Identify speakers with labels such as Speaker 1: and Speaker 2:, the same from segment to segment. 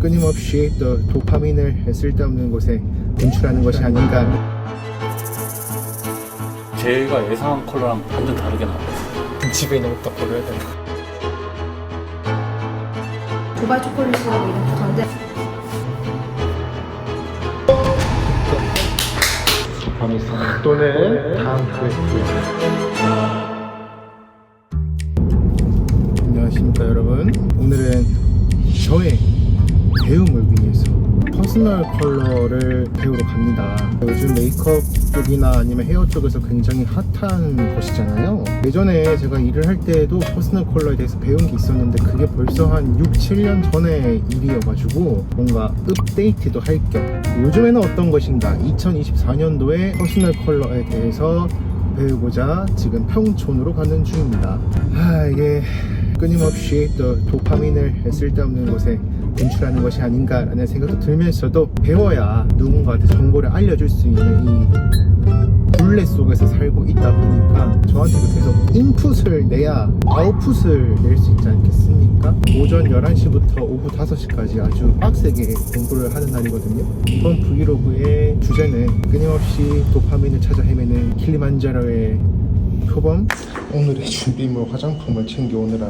Speaker 1: 끊임없이 또 도파민을 쓸데없는 곳에 분출하는 것이 아닌가.
Speaker 2: 제가 예상한 컬러랑 완전 다르게 나왔어요.
Speaker 1: 집에 있는 것도 버려야 되나?
Speaker 3: 두바이 초콜릿이라고 이름 붙었는데.
Speaker 1: 도파민 또는 다음 퀘스트 안녕하십니까 여러분. 오늘은 저의 배움을 위해서 퍼스널 컬러를 배우러 갑니다. 요즘 메이크업 쪽이나 아니면 헤어 쪽에서 굉장히 핫한 것이잖아요. 예전에 제가 일을 할 때에도 퍼스널 컬러에 대해서 배운 게 있었는데 그게 벌써 한 6, 7년 전의 일이어가지고 뭔가 업데이트도 할 겸. 요즘에는 어떤 것인가? 2024년도에 퍼스널 컬러에 대해서 배우고자 지금 평촌으로 가는 중입니다. 아 이게 끊임없이 또 도파민을 쓸데없는 곳에 분출하는 것이 아닌가라는 생각도 들면서도 배워야 누군가한테 정보를 알려줄 수 있는 이 굴레 속에서 살고 있다 보니까 저한테도 계속 인풋을 내야 아웃풋을 낼 수 있지 않겠습니까? 오전 11시부터 오후 5시까지 아주 빡세게 공부를 하는 날이거든요. 이번 브이로그의 주제는 끊임없이 도파민을 찾아 헤매는 킬리만자로의 표범 오늘의 준비물 화장품을 챙겨오느라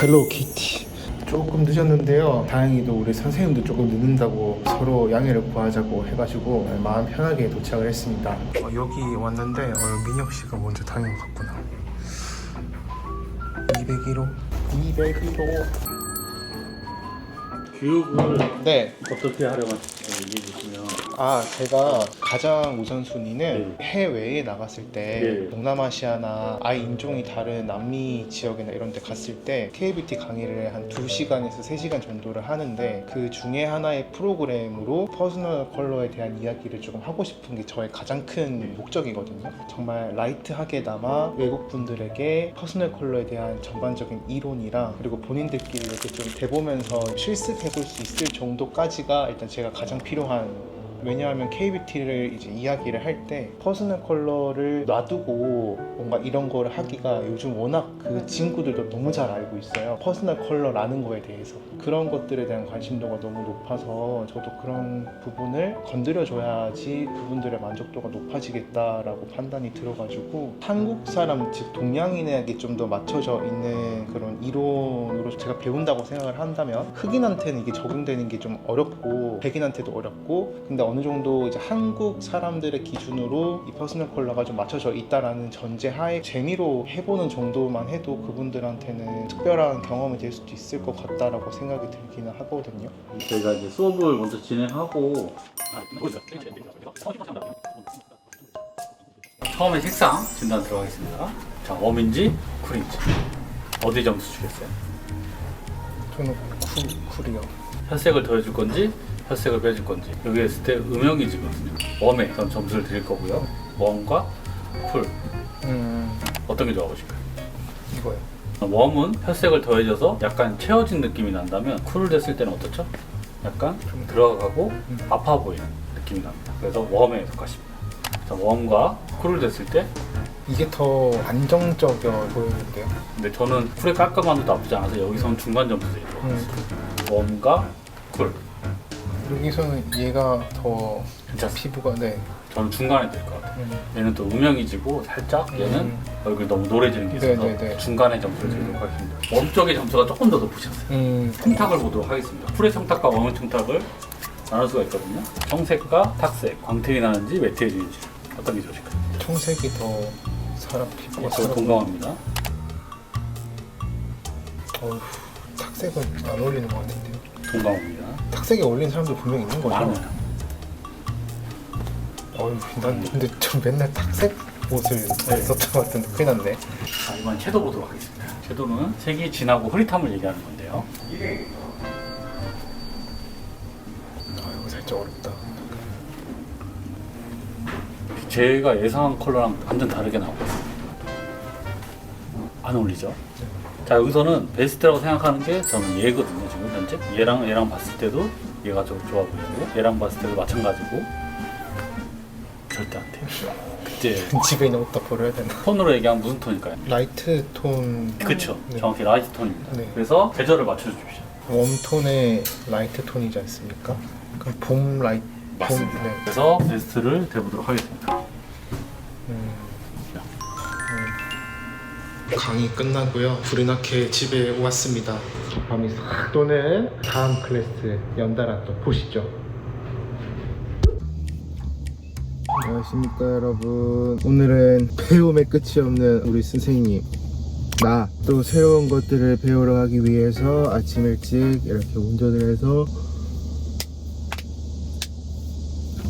Speaker 1: 헬로키티 조금 늦었는데요. 다행히도 우리 선생님도 조금 늦는다고 서로 양해를 구하자고 해가지고 마음 편하게 도착을 했습니다. 어, 여기 왔는데 어, 민혁 씨가 먼저 다닌 것 같구나. 201호? 201호
Speaker 2: 교육을
Speaker 1: 네
Speaker 2: 어떻게 하려고 얘기해 주시면
Speaker 1: 아, 제가 가장 우선순위는
Speaker 2: 네.
Speaker 1: 해외에 나갔을 때
Speaker 2: 네.
Speaker 1: 동남아시아나 아예 인종이 다른 남미 지역이나 이런 데 갔을 때 KBT 강의를 한 2시간에서 3시간 정도를 하는데 그 중에 하나의 프로그램으로 퍼스널 컬러에 대한 이야기를 조금 하고 싶은 게 저의 가장 큰 목적이거든요. 정말 라이트하게나마 외국 분들에게 퍼스널 컬러에 대한 전반적인 이론이랑 그리고 본인들끼리 이렇게 좀 대보면서 실습해 볼 수 있을 정도까지가 일단 제가 가장 필요한 왜냐하면 KBT를 이제 이야기를 할 때 퍼스널 컬러를 놔두고 뭔가 이런 거를 하기가 요즘 워낙 그 친구들도 너무 잘 알고 있어요. 퍼스널 컬러라는 거에 대해서 그런 것들에 대한 관심도가 너무 높아서 저도 그런 부분을 건드려줘야지 그분들의 만족도가 높아지겠다라고 판단이 들어가지고 한국 사람 즉 동양인에게 좀 더 맞춰져 있는 그런 이론으로 제가 배운다고 생각을 한다면 흑인한테는 이게 적용되는 게 좀 어렵고 백인한테도 어렵고 근데 어느 정도 이제 한국 사람들의 기준으로 이 퍼스널 컬러가 좀 맞춰져 있다라는 전제하에 재미로 해보는 정도만 해도 그분들한테는 특별한 경험이 될 수도 있을 것 같다라고 생각이 들기는 하거든요.
Speaker 2: 저희가 이제 수업을 먼저 진행하고 처음에 색상 진단 들어가겠습니다. 자, 웜인지 쿨인지 어디 점수 주겠어요?
Speaker 1: 저는 쿨, 쿨이요.
Speaker 2: 혈색을 더해줄 건지 혈색을 빼줄 건지 여기 했을 때 음영이지거든요. 웜에 전 점수를 드릴 거고요. 웜과 쿨
Speaker 1: 음,
Speaker 2: 어떤 게 좋아 보실까요?
Speaker 1: 이거요.
Speaker 2: 웜은 혈색을 더해져서 약간 채워진 느낌이 난다면 쿨을 됐을 때는 어떻죠? 약간 좀 들어가고
Speaker 1: 음.
Speaker 2: 아파 보이는 느낌이 납니다. 그래서 웜에 속하십니다. 자, 웜과 쿨을 됐을 때
Speaker 1: 이게 더 안정적이어 보이는데요.
Speaker 2: 근데 저는 쿨의 깔끔함도 나쁘지 않아서 여기서는 중간 점수 드리도록
Speaker 1: 음,
Speaker 2: 하겠습니다. 웜과 쿨
Speaker 1: 여기서는 얘가 더
Speaker 2: 괜찮습니다.
Speaker 1: 피부가 네.
Speaker 2: 저는 중간에 될 것 같아요.
Speaker 1: 음,
Speaker 2: 얘는 또 음영이지고 살짝 얘는
Speaker 1: 음.
Speaker 2: 얼굴이 너무 노래지는 게 있어서
Speaker 1: 네네네.
Speaker 2: 중간에 점수를 드리도록 하겠습니다. 웜 쪽의 점수가 조금 더 높으셨어요.
Speaker 1: 음,
Speaker 2: 청탁을 보도록 하겠습니다. 풀의 청탁과 웜의 청탁을 나눌 수가 있거든요. 청색과 탁색, 광택이 나는지 매트해지는지 어떤 게 좋으실까요?
Speaker 1: 청색이 더 사람 피부가
Speaker 2: 저
Speaker 1: 살아
Speaker 2: 동감합니다.
Speaker 1: 어휴, 탁색은 안 어울리는 것 같은데 요.
Speaker 2: 동감합니다.
Speaker 1: 탁색이 어울리는 사람도 분명 있는 거죠.
Speaker 2: 많아요.
Speaker 1: 어휴, 난 근데 저 맨날 탁색 옷을
Speaker 2: 네.
Speaker 1: 입었던 것 같은데 큰일 났네.
Speaker 2: 자, 이번 섀도우 보도록 하겠습니다. 섀도우는 색이 진하고 흐릿함을 얘기하는 건데요.
Speaker 1: 아, 이거 살짝 어렵다.
Speaker 2: 제가 예상한 컬러랑 완전 다르게 나오고 있습니다. 안 어울리죠? 자 여기서는 베스트라고 생각하는 게 저는 얘거든요 현재 얘랑 얘랑 봤을 때도 얘가 좀 좋아 보이고 얘랑 봤을 때도 마찬가지고 절대 안 돼요 그때
Speaker 1: 집에 있는 옷다 버려야 되나?
Speaker 2: 톤으로 얘기하면 무슨 톤일까요?
Speaker 1: 라이트 톤.
Speaker 2: 그쵸
Speaker 1: 네.
Speaker 2: 정확히 라이트 톤입니다
Speaker 1: 네.
Speaker 2: 그래서 계절을 맞춰주십시오
Speaker 1: 웜톤의 라이트 톤이지 않습니까? 그럼 봄 라이트 봄,
Speaker 2: 맞습니다.
Speaker 1: 네.
Speaker 2: 그래서 베스트를 대보도록 하겠습니다.
Speaker 1: 음. 음. 강의 끝나고요. 불이 나게 집에 왔습니다. 밤이 싹 도는 다음 클래스 연달아 또 보시죠. 안녕하십니까 여러분. 오늘은 배움의 끝이 없는 우리 선생님. 나 또 새로운 것들을 배우러 가기 위해서 아침 일찍 이렇게 운전을 해서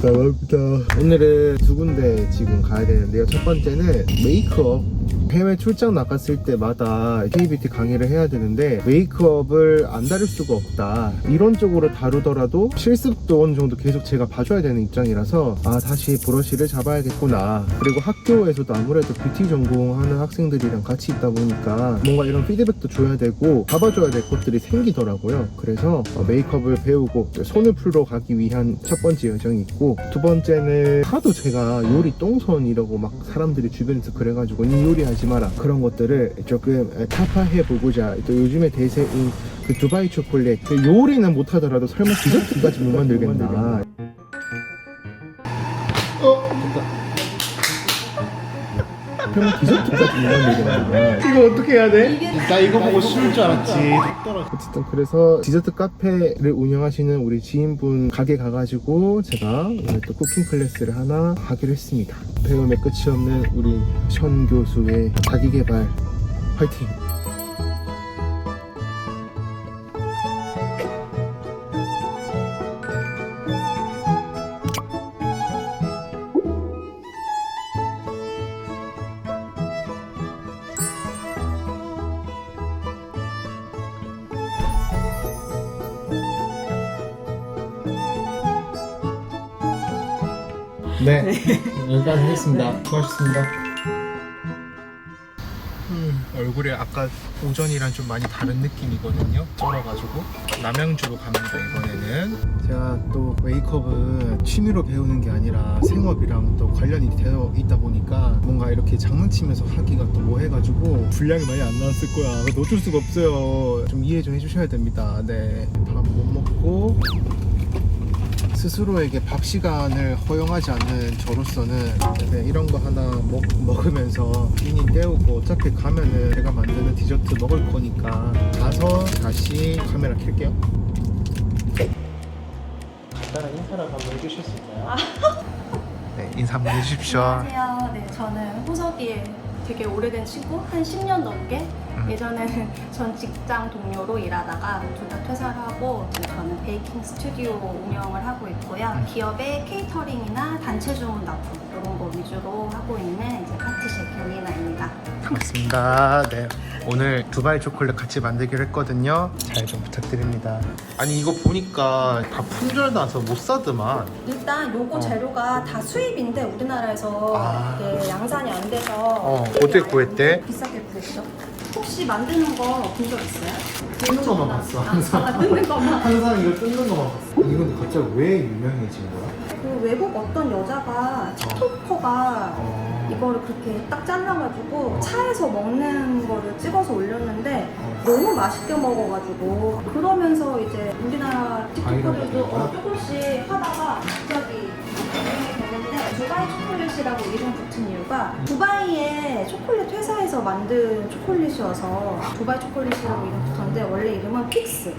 Speaker 1: 감사합니다. 오늘은 두 군데 지금 가야 되는데요. 첫 번째는 메이크업. 해외 출장 나갔을 때마다 KBT 강의를 해야 되는데 메이크업을 안 다룰 수가 없다. 이론적으로 다루더라도 실습도 어느 정도 계속 제가 봐줘야 되는 입장이라서 아 다시 브러쉬를 잡아야겠구나. 그리고 학교에서도 아무래도 뷰티 전공하는 학생들이랑 같이 있다 보니까 뭔가 이런 피드백도 줘야 되고 잡아줘야 될 것들이 생기더라고요. 그래서 어, 메이크업을 배우고 손을 풀러 가기 위한 첫 번째 여정이 있고 두 번째는 하도 제가 요리 똥손이라고 막 사람들이 주변에서 그래가지고 니 요리하지 마라. 그런 것들을 조금 타파해 보고자. 또 요즘에 대세인 그 두바이 초콜릿 그 요리는 못하더라도 설마 디저트까지 못 만들겠나 설마 디저트까지 못 만들겠나 이거 어떻게 해야 돼? 나 이거 보고 쉬울 줄 알았지 어쨌든 그래서 디저트 카페를 운영하시는 우리 지인분 가게 가가지고 제가 오늘 또 쿠킹 클래스를 하나 하기로 했습니다. 배움의 끝이 없는 우리 션 교수의 자기개발 화이팅! 네, 여기까지 하겠습니다. 수고하셨습니다. 음, 얼굴에 아까 오전이랑 좀 많이 다른 느낌이거든요. 쩔어가지고 남양주로 갑니다 이번에는. 제가 또 메이크업은 취미로 배우는 게 아니라 생업이랑 또 관련이 되어 있다 보니까 뭔가 이렇게 장난치면서 하기가 또 뭐 해가지고 분량이 많이 안 나왔을 거야. 어쩔 수가 없어요. 좀 이해 좀 해주셔야 됩니다. 네, 밥 못 먹고 스스로에게 밥 시간을 허용하지 않는 저로서는 네, 이런 거 하나 먹, 먹으면서 끼니 때우고 어차피 가면은 제가 만드는 디저트 먹을 거니까 가서 다시 카메라 켤게요. 간단한 인사를 한번 해주실 수 있나요? 네, 인사 한번 해주십시오.
Speaker 3: 안녕하세요. 네, 저는 호석이의 되게 오래된 친구, 한 10년 넘게
Speaker 1: 음.
Speaker 3: 예전에는 전 직장 동료로 일하다가 둘 다 퇴사를 하고 지금 저는 베이킹 스튜디오 운영을 하고 있고요.
Speaker 1: 음.
Speaker 3: 기업의 케이터링이나 단체 주문 납품 이런 거 위주로 하고 있는 이제 파티셰 경이나입니다.
Speaker 1: 반갑습니다. 네. 오늘 두바이 초콜릿 같이 만들기로 했거든요. 잘 좀 부탁드립니다. 아니 이거 보니까 다 품절 나서 못 사더만.
Speaker 3: 일단 요거
Speaker 1: 어.
Speaker 3: 재료가 다 수입인데 우리나라에서
Speaker 1: 아.
Speaker 3: 이게 양산이 안 돼서
Speaker 1: 어, 어떻게 구했대?
Speaker 3: 비싸게 구했죠. 혹시 만드는 거 본 적 있어요?
Speaker 1: 뜯는 것만 봤어, 항상.
Speaker 3: 아, 뜯는 것만.
Speaker 1: 항상 이거 뜯는 거만 봤어. 이건 갑자기 왜 유명해진 거야?
Speaker 3: 그 외국 어떤 여자가 틱토커가
Speaker 1: 어.
Speaker 3: 이거를 그렇게 딱 잘라가지고 차에서 먹는 거를 찍어서 올렸는데
Speaker 1: 어.
Speaker 3: 너무 맛있게 먹어가지고 그러면서 이제 우리나라
Speaker 1: 바이럴이
Speaker 3: 어, 조금씩 하다가 갑자기 두바이 초콜릿이라고 이름 붙은 이유가 두바이의 초콜릿 회사에서 만든 초콜릿이어서 두바이 초콜릿이라고 이름 붙었는데 원래 이름은 픽스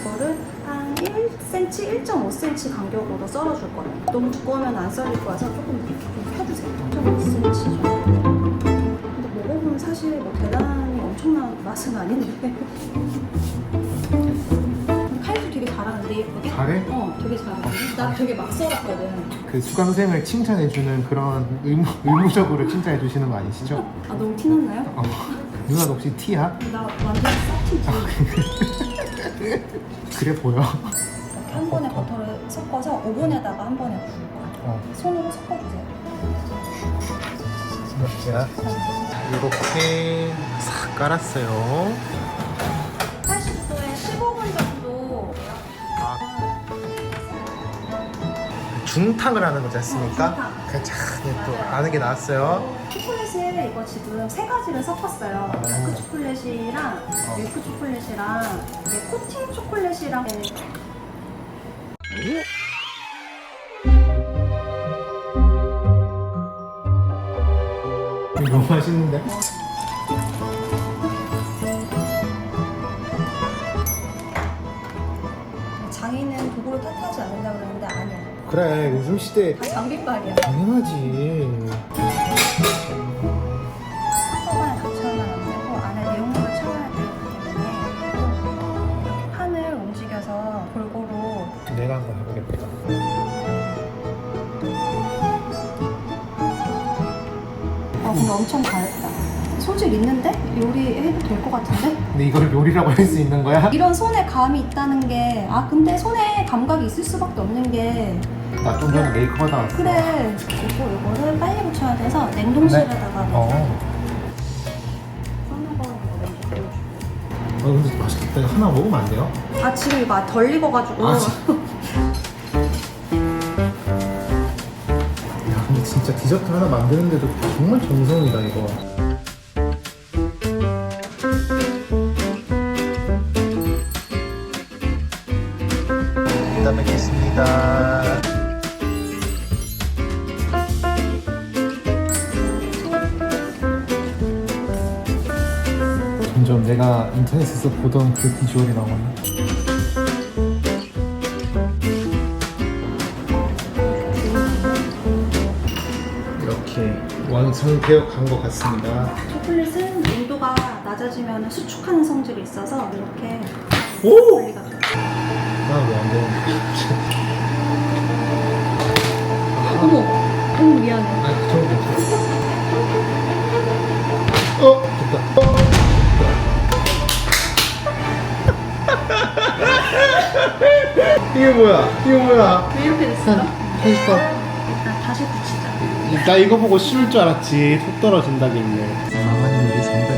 Speaker 3: 이거를 한 1cm, 1.5cm 간격으로 썰어줄 거예요. 너무 두꺼우면 안 썰릴 거라서 조금 이렇게 좀 펴주세요. 1.5cm 정도. 근데 먹어보면 사실 뭐 대단히 엄청난 맛은 아닌데.
Speaker 1: 잘해?
Speaker 3: 어, 되게 잘하는데. 나 되게 막 썰었거든.
Speaker 1: 그 수강생을 칭찬해주는 그런 의무, 의무적으로 칭찬해주시는 거 아니시죠?
Speaker 3: 아 너무 티났나요?
Speaker 1: 어. 누나 너 혹시 티야?
Speaker 3: 나 완전 싹티지.
Speaker 1: 그래 보여.
Speaker 3: 이렇게 한 번에 버터를 섞어서 오븐에다가 한 번에 구울 거예요.
Speaker 1: 어.
Speaker 3: 손으로 섞어주세요.
Speaker 1: 자, 이렇게 싹 깔았어요. 중탕을 하는 거지 않습니까?
Speaker 3: 어, 중탕.
Speaker 1: 그 참, 네, 또 아는 게 나왔어요.
Speaker 3: 초콜릿을 이거 지금 세 가지를 섞었어요. 다크 초콜릿이랑 밀크 초콜릿이랑 이게 코팅 초콜릿이랑
Speaker 1: 너무 맛있는데? 그래 요즘 시대에
Speaker 3: 다 장비빨이야.
Speaker 1: 당연하지
Speaker 3: 한꺼번에 다안 되고 안에 내용물을 채워야 되기 때문에 이렇게 판을 움직여서 골고루
Speaker 1: 내가 한번 해보겠다
Speaker 3: 아 근데 엄청 잘했다. 소질 있는데? 요리해도 될 것 같은데?
Speaker 1: 근데 이걸 요리라고 할 수 있는 거야?
Speaker 3: 이런 손에 감이 있다는 게, 아, 근데 손에 감각이 있을 수밖에 없는 게,
Speaker 1: 나 좀 전에 메이크업 하다 왔어
Speaker 3: 그래. 그리고 이거를 빨리 붙여야 돼서 냉동실에다가
Speaker 1: 네? 어. 어 근데 맛있겠다 이거 하나 먹으면 안 돼요?
Speaker 3: 아, 지금 이거 덜 익어가지고.
Speaker 1: 아, 진- 야 근데 진짜 디저트 하나 만드는데도 정말 정성이다 이거 점점 내가 인터넷에서 보던 그 비주얼이 나오네 이렇게 완성되어 간 것 같습니다.
Speaker 3: 초콜릿은 농도가 낮아지면 수축하는 성질이 있어서 이렇게
Speaker 1: 오!
Speaker 3: 관리가 돼요.
Speaker 1: 나왜안 되는데?
Speaker 3: 어머, 어머 미안해.
Speaker 1: 아, 저 괜찮아. 어, 됐다. 어, 이게 뭐야? 이게 뭐야?
Speaker 3: 왜 이렇게 됐어요?
Speaker 1: 맛있어.
Speaker 3: 일단 다시 붙이자.
Speaker 1: 나 이거 보고 쉬울 줄 알았지. 속 떨어진다길래. 사모님 우리 선배님.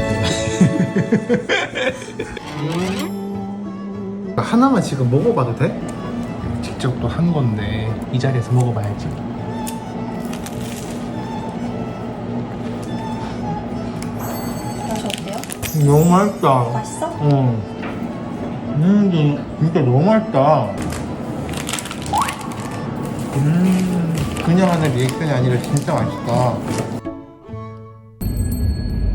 Speaker 1: 하나만 지금 먹어봐도 돼? 직접 또 한 건데 이 자리에서 먹어봐야지.
Speaker 3: 맛이 어때요?
Speaker 1: 너무 맛있다.
Speaker 3: 맛있어?
Speaker 1: 응. 음, 진짜 너무 맛있다. 음, 그냥 하는 리액션이 아니라 진짜 맛있다.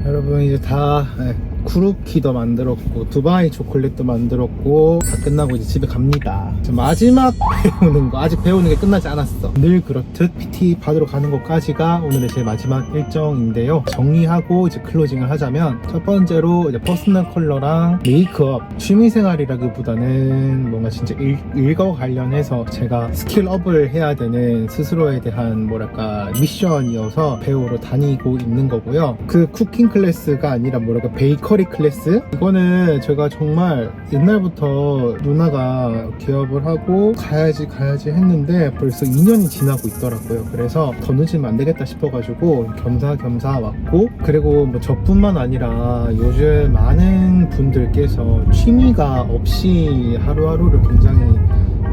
Speaker 1: 여러분 이제 다 네, 쿠루키도 만들었고 두바이 초콜릿도 만들었고 다 끝나고 이제 집에 갑니다. 마지막 배우는 거 아직 배우는 게 끝나지 않았어. 늘 그렇듯 PT 받으러 가는 것까지가 오늘의 제 마지막 일정인데요. 정리하고 이제 클로징을 하자면 첫 번째로 이제 퍼스널 컬러랑 메이크업 취미생활이라기보다는 뭔가 진짜 일, 일과 관련해서 제가 스킬업을 해야 되는 스스로에 대한 뭐랄까 미션이어서 배우러 다니고 있는 거고요. 그 쿠킹 클래스가 아니라 뭐랄까 베이커리 클래스 이거는 제가 정말 옛날부터 누나가 개업 을 하고 가야지 가야지 했는데 벌써 2년이 지나고 있더라고요. 그래서 더 늦으면 안 되겠다 싶어가지고 겸사겸사 왔고 그리고 뭐 저뿐만 아니라 요즘 많은 분들께서 취미가 없이 하루하루를 굉장히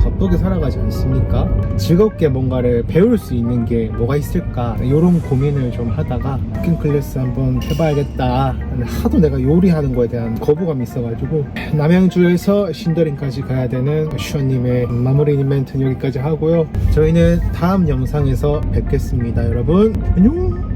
Speaker 1: 바쁘게 살아가지 않습니까? 즐겁게 뭔가를 배울 수 있는 게 뭐가 있을까? 이런 고민을 좀 하다가 쿠킹 클래스 한번 해봐야겠다. 하도 내가 요리하는 거에 대한 거부감이 있어가지고 남양주에서 신도림까지 가야 되는 슈아님의 마무리 이벤트는 여기까지 하고요. 저희는 다음 영상에서 뵙겠습니다 여러분. 안녕